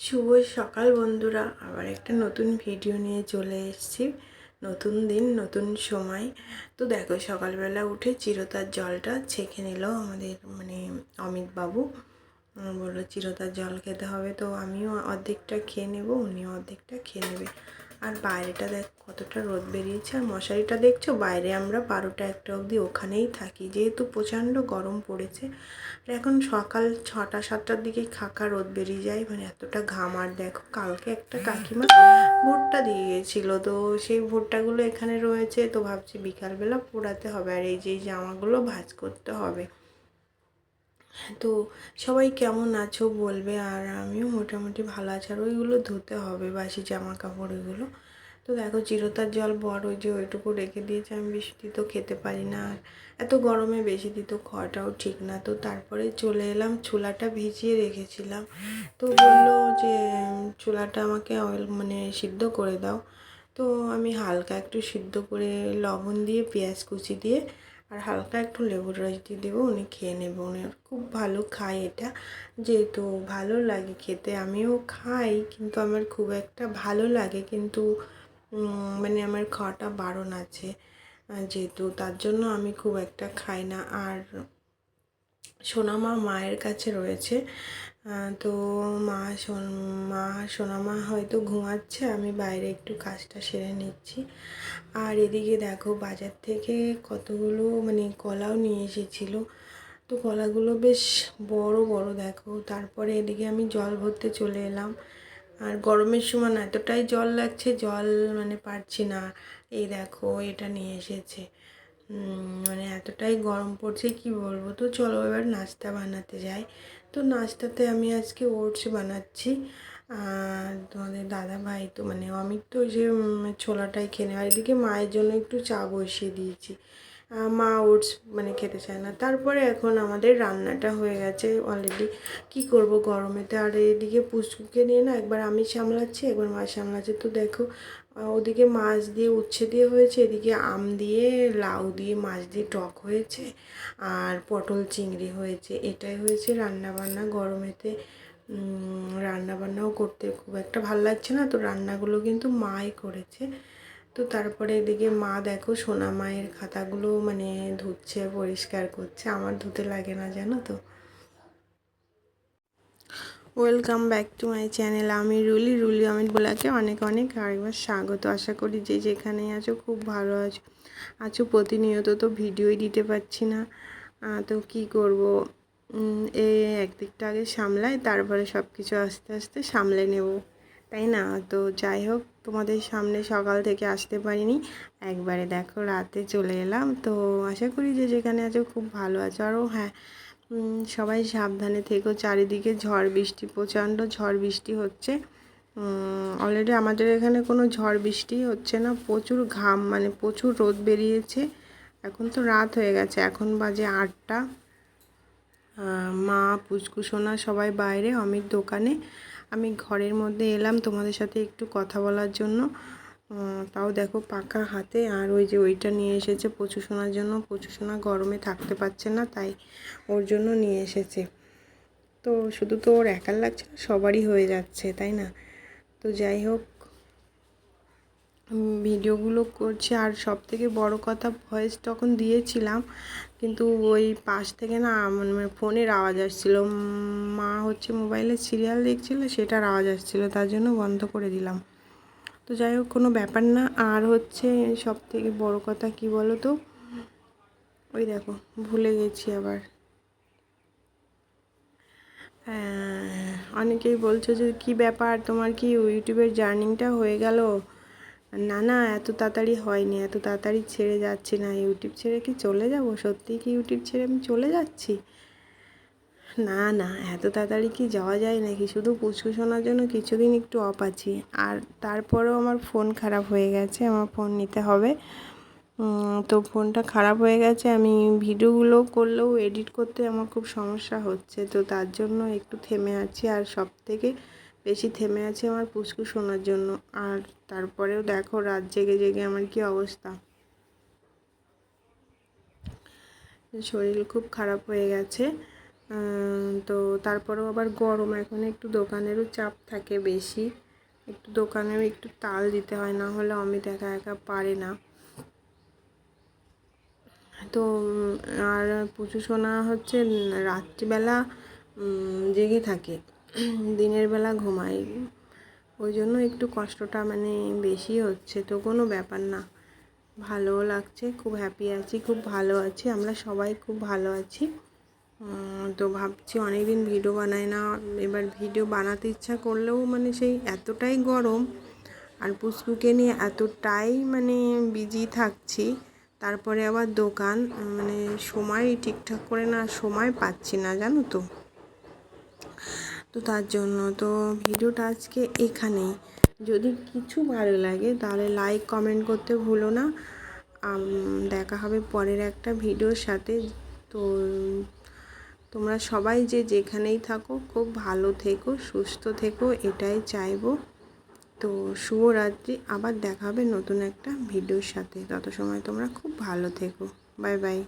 শুভ সকাল বন্ধুরা, আবার একটা নতুন ভিডিও নিয়ে চলে এসেছি। নতুন দিন, নতুন সময়। তো দেখো, সকালবেলা উঠে চিরতার জলটা ছেঁকে নিল আমাদের মানে অমিত বাবু। বলল, চিরতার জল খেতে হবে। তো আমিও অর্ধেকটা খেয়ে নেব, উনিও অর্ধেকটা খেয়ে নেবে। আর বাইরেটা দেখ কতটা রোদ বেরিয়েছে, আর মশারিটা দেখছ? বাইরে আমরা বারোটা একটা অবধি ওখানেই থাকি, যেহেতু প্রচণ্ড গরম পড়েছে। আর এখন সকাল ছটা, সাতটার দিকে খাকা রোদ বেরিয়ে যায় মানে এতটা ঘাম। আর দেখো, কালকে একটা কাকিমা ভুট্টা দিয়ে গেছিল, তো সেই ভুট্টাগুলো এখানে রয়েছে, তো ভাবছি বিকালবেলা পোড়াতে হবে। আর এই যে জামাগুলো ভাঁজ করতে হবে। তো সবাই কেমন আছো বলবে, আর আমিও মোটামুটি ভালো আছি। আর ওইগুলো ধুতে হবে, বাসি জামা কাপড় ওইগুলো। তো দেখো, চিরতার জল বড় ওই যে ওইটুকু রেখে দিয়েছে, আমি বেশি দিত খেতে পারি না। আর এত গরমে বেশি দিত খাওয়াটাও ঠিক না। তো তারপরে চলে এলাম, চুলাটা ভিজিয়ে রেখেছিলাম। তো বলল যে চুলাটা আমাকে অয়েল মানে সিদ্ধ করে দাও। তো আমি হালকা একটু সিদ্ধ করে লবণ দিয়ে, পেঁয়াজ কুচি দিয়ে আর হালকা একটু লেবুর রস দিয়ে দেবো, উনি খেয়ে নেবে। উনি খুব ভালো খায় এটা। যেহেতু ভালো লাগে খেতে, আমিও খাই, কিন্তু আমার খুব একটা ভালো লাগে, কিন্তু মানে আমার খাওয়াটা বারণ আছে। যেহেতু তার জন্য আমি খুব একটা খাই না। আর সোনামা মায়ের কাছে রয়েছে। তো মা মা সোনামা হয়তো ঘুমাচ্ছে, আমি বাইরে একটু কাজটা সেরে নিচ্ছি। আর এদিকে দেখো বাজার থেকে কতগুলো মানে কলাও নিয়ে এসেছিল। তো কলাগুলো বেশ বড় বড় দেখো। তারপরে এদিকে আমি জল ভরতে চলে এলাম। আর গরমের সময় এতটাই জল লাগছে, জল মানে পারছি না। এই দেখো এটা নিয়ে এসেছে। মানে এতটাই গরম পড়ছে, কি বলব? তো চলো এবার নাস্তা বানাতে যাই। তো নাস্তাতে আমি আজকে ওটস বানাচ্ছি। তোমাদের দাদা ভাই তো মানে অমিত তো যে ছোলাটাই খেয়ে আর এদিকে মায়ের জন্য একটু চা বসিয়ে দিয়েছি। মা ওটস মানে খেতে চায় না। তারপরে এখন আমাদের রান্নাটা হয়ে গেছে অলরেডি কি করব গরমেতে? আর এদিকে পুচকুকে নিয়ে না একবার আমি সামলাচ্ছি, একবার মা সামলাচ্ছে। তো দেখো ওদিকে মাছ দিয়ে, উচ্ছে দিয়ে হয়েছে, এদিকে আম দিয়ে, লাউ দিয়ে মাছ দিয়ে টক হয়েছে, আর পটল চিংড়ি হয়েছে। এটাই হয়েছে রান্না বান্না গরমেতে। রান্না বান্নাও করতে খুব একটা ভালো লাগছে না। তো রান্নাগুলো কিন্তু মাই করেছে। তো তারপরে এদিকে মা দেখো সোনা মায়ের খাতাগুলো মানে ধুচ্ছে, পরিষ্কার করছে। আমার ধুতে লাগে না, জানো তো। Welcome back to my channel আমি রুলি রুলি অমিত বোলাকে অনেক অনেক আরেকবার স্বাগত। আশা করি যে যেখানে আছো খুব ভালো আছো। আছো প্রতিনিয়ত তো ভিডিওই দিতে পারছি না। তো কি করব? এই একদিকটা আগে সামলাই, তারপরে সব কিছু আস্তে আস্তে সামলে নেব। তাই না? তো যাই হোক তোমাদের সামনে সকাল থেকে আসতে পারিনি। একবারে দেখো রাতে চলে এলাম। তো আশা করি যে যেখানে আছো খুব ভালো আছো। আরও হ্যাঁ সবাই সাবধানে থেকো। চারিদিকে ঝড় বৃষ্টি, প্রচণ্ড ঝড় বৃষ্টি হচ্ছে। অলরেডি আমাদের এখানে কোনো ঝড় বৃষ্টি হচ্ছে না। প্রচুর ঘাম মানে প্রচুর রোদ বেরিয়েছে। এখন তো রাত হয়ে গেছে। এখন বাজে আটটা। মা পুচকুসোনা সবাই বাইরে, অমিত দোকানে। আমি ঘরের মধ্যে এলাম তোমাদের সাথে একটু কথা বলার জন্য। তাও দেখো পাকা হাতে। আর ওই যে ওইটা নিয়ে এসেছে পচু সোনার জন্য। পচু সোনা গরমে থাকতে পারছে না, তাই ওর জন্য নিয়ে এসেছে। তো শুধু তো ওর একার লাগছে না, সবারই হয়ে যাচ্ছে, তাই না? তো যাই হোক ভিডিওগুলো করছি। আর সব থেকে বড় কথা ভয়েস তখন দিয়েছিলাম কিন্তু ওই পাশ থেকে না মানে ফোনের আওয়াজ আসছিল। মা হচ্ছে মোবাইলে সিরিয়াল দেখছিল সেটার আওয়াজ আসছিল তার জন্য বন্ধ করে দিলাম। তো যাই হোক কোনো ব্যাপার না। আর হচ্ছে সব থেকে বড় কথা কি বলো তো ওই দেখো ভুলে গেছি আবার। হ্যাঁ, অনেকেই বলছো যে কি ব্যাপার? তোমার কি ইউটিউবের জার্নিংটা হয়ে গেল? না না, এত তাড়াতাড়ি হয়নি, এত তাড়াতাড়ি ছেড়ে যাচ্ছি না। ইউটিউব ছেড়ে কি চলে যাব? সত্যি কি ইউটিউব ছেড়ে আমি চলে যাচ্ছি? না না, এত তাড়াতাড়ি কি যাওয়া যায় নাকি? শুধু পুচকু শোনার জন্য কিছুদিন একটু অফ আছি। আর তারপরেও আমার ফোন খারাপ হয়ে গেছে, আমার ফোন নিতে হবে। তো ফোনটা খারাপ হয়ে গেছে, আমি ভিডিওগুলো করলেও এডিট করতে আমার খুব সমস্যা হচ্ছে। তো তার জন্য একটু থেমে আছি। আর সব থেকে বেশি থেমে আছে আমার পুচকু শোনার জন্য। আর তারপরেও দেখো রাত জেগে জেগে আমার কি অবস্থা। শরীর খুব খারাপ হয়ে গেছে। তো তারপরেও আবার গরম। এখন একটু দোকানেরও চাপ থাকে বেশি। একটু দোকানেও একটু তাল দিতে হয়, না হলে অমিত একা একা পারে না। তো আর পুচু সোনা হচ্ছে রাত্রিবেলা জেগে থাকে। দিনের বেলা ঘুমাই। ওই জন্য একটু কষ্টটা মানে বেশি হচ্ছে, তো কোনো ব্যাপার না। ভালোও লাগছে, খুব হ্যাপি আছি, খুব ভালো আছি, আমরা সবাই খুব ভালো আছি। তো ভাবছি অনেক দিন ভিডিও বানাই না, এবার ভিডিও বানাতে ইচ্ছা করলেও মানে সেই এতটাই গরম আর পুচকুকে নিয়ে এতটাই মানে বিজি থাকছি। তারপরে আবার দোকান মানে সময় ঠিকঠাক করে না, সময় পাচ্ছি না, জানো তো। তো তার জন্য তো ভিডিওটা আজকে এখানেই। যদি কিছু ভালো লাগে তাহলে লাইক কমেন্ট করতে ভুলো না। দেখা হবে পরের একটা ভিডিওর সাথে। তো, তোমরা সবাই যে যেখানেই থাকো, খুব ভালো থেকো, সুস্থ থেকো, এটাই চাইব। তো শুভরাত্রি, আবার দেখা হবে নতুন একটা ভিডিওর সাথে। তত সময় তোমরা খুব ভালো থেকো। Bye bye